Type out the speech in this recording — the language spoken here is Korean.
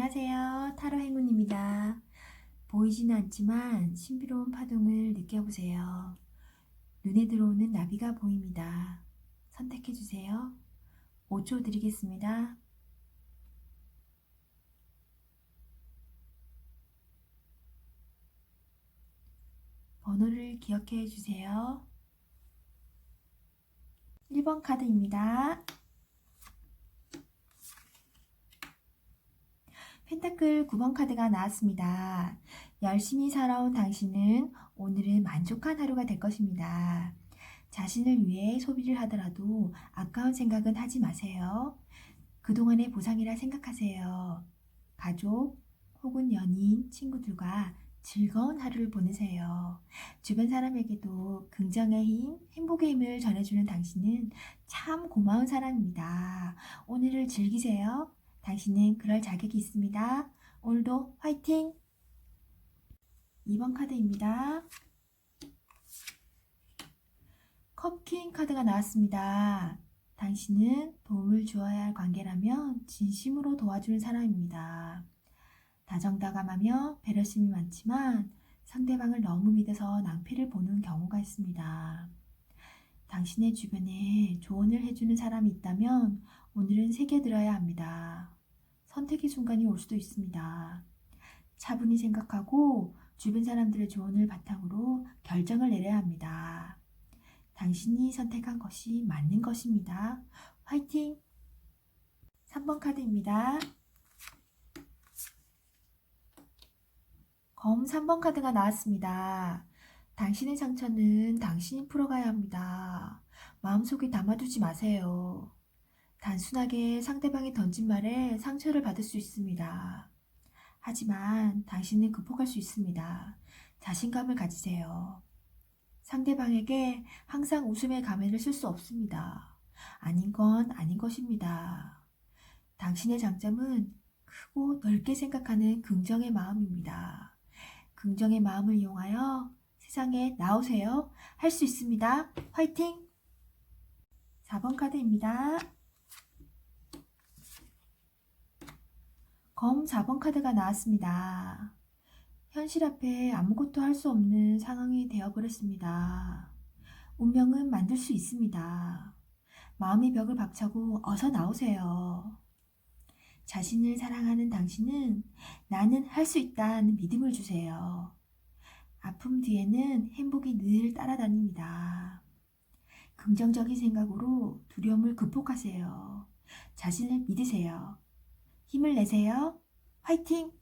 안녕하세요. 타로 행운입니다. 보이지는 않지만 신비로운 파동을 느껴보세요. 눈에 들어오는 나비가 보입니다. 선택해주세요. 5초 드리겠습니다. 번호를 기억해 주세요. 1번 카드입니다. 펜타클 9번 카드가 나왔습니다. 열심히 살아온 당신은 오늘은 만족한 하루가 될 것입니다. 자신을 위해 소비를 하더라도 아까운 생각은 하지 마세요. 그동안의 보상이라 생각하세요. 가족 혹은 연인, 친구들과 즐거운 하루를 보내세요. 주변 사람에게도 긍정의 힘, 행복의 힘을 전해주는 당신은 참 고마운 사람입니다. 오늘을 즐기세요. 당신은 그럴 자격이 있습니다. 오늘도 화이팅! 2번 카드입니다. 컵킹 카드가 나왔습니다. 당신은 도움을 주어야 할 관계라면 진심으로 도와주는 사람입니다. 다정다감하며 배려심이 많지만 상대방을 너무 믿어서 낭패를 보는 경우가 있습니다. 당신의 주변에 조언을 해주는 사람이 있다면 오늘은 새겨들어야 합니다. 선택의 순간이 올 수도 있습니다. 차분히 생각하고 주변 사람들의 조언을 바탕으로 결정을 내려야 합니다. 당신이 선택한 것이 맞는 것입니다. 화이팅! 3번 카드입니다. 검 3번 카드가 나왔습니다. 당신의 상처는 당신이 풀어가야 합니다. 마음속에 담아두지 마세요. 단순하게 상대방이 던진 말에 상처를 받을 수 있습니다. 하지만 당신은 극복할 수 있습니다. 자신감을 가지세요. 상대방에게 항상 웃음의 가면을 쓸 수 없습니다. 아닌 건 아닌 것입니다. 당신의 장점은 크고 넓게 생각하는 긍정의 마음입니다. 긍정의 마음을 이용하여 세상에 나오세요. 할 수 있습니다. 화이팅! 4번 카드입니다. 검 4번 카드가 나왔습니다. 현실 앞에 아무것도 할 수 없는 상황이 되어버렸습니다. 운명은 만들 수 있습니다. 마음의 벽을 박차고 어서 나오세요. 자신을 사랑하는 당신은 나는 할 수 있다는 믿음을 주세요. 아픔 뒤에는 행복이 늘 따라다닙니다. 긍정적인 생각으로 두려움을 극복하세요. 자신을 믿으세요. 힘을 내세요. 화이팅!